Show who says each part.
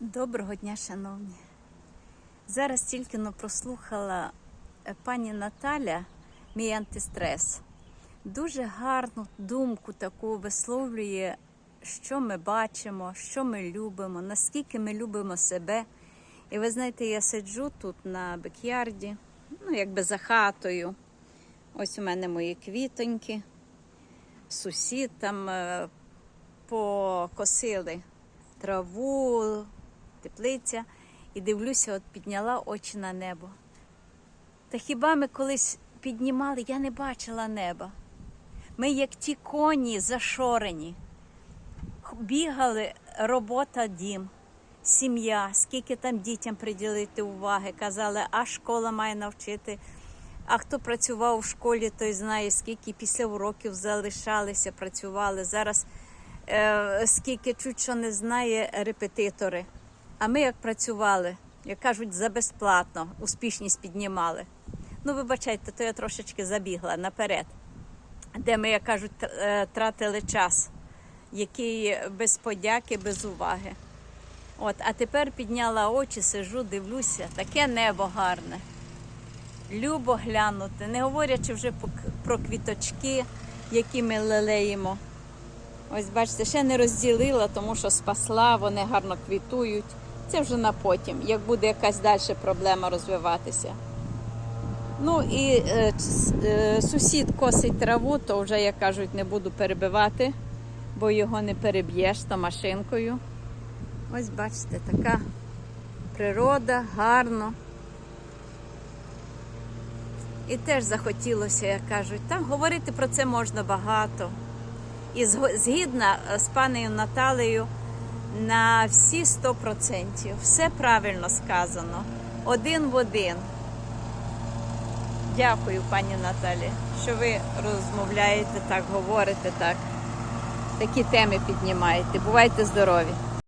Speaker 1: Доброго дня, шановні. Зараз тільки но прослухала е, пані Наталя, мій антистрес. Дуже гарну думку таку висловлює, що ми бачимо, що ми любимо, наскільки ми любимо себе. І ви знаєте, я сиджу тут на бекярді, ну, якби за хатою. Ось у мене мої квітоньки, сусід там е, покосили траву, теплиця, і дивлюся, от підняла очі на небо. Та хіба ми колись піднімали, я не бачила неба. Ми, як ті коні зашорені, бігали робота, дім, сім'я, скільки там дітям приділити уваги. Казали, а школа має навчити. А хто працював у школі, той знає, скільки після уроків залишалися, працювали. Зараз е, скільки чуть що не знає репетитори. А ми як працювали, як кажуть, за безплатно, успішність піднімали. Ну, вибачайте, то я трошечки забігла наперед, де ми, як кажуть, е, тратили час, який без подяки, без уваги. От, а тепер підняла очі, сижу, дивлюся, таке небо гарне. Любо глянути, не говорячи вже про квіточки, які ми лелеємо. Ось бачите, ще не розділила, тому що спасла, вони гарно квітують. Це вже на потім, як буде якась далі проблема розвиватися. Ну і е, е, сусід косить траву, то вже, як кажуть, не буду перебивати, бо його не переб'єш то машинкою. Ось бачите, така природа, гарно. І теж захотілося, як кажуть, там говорити про це можна багато. І згідна е, з панею Наталею на всі 100%. Все правильно сказано. Один в один. Дякую, пані Наталі, що ви розмовляєте так, говорите так, такі теми піднімаєте. Бувайте здорові!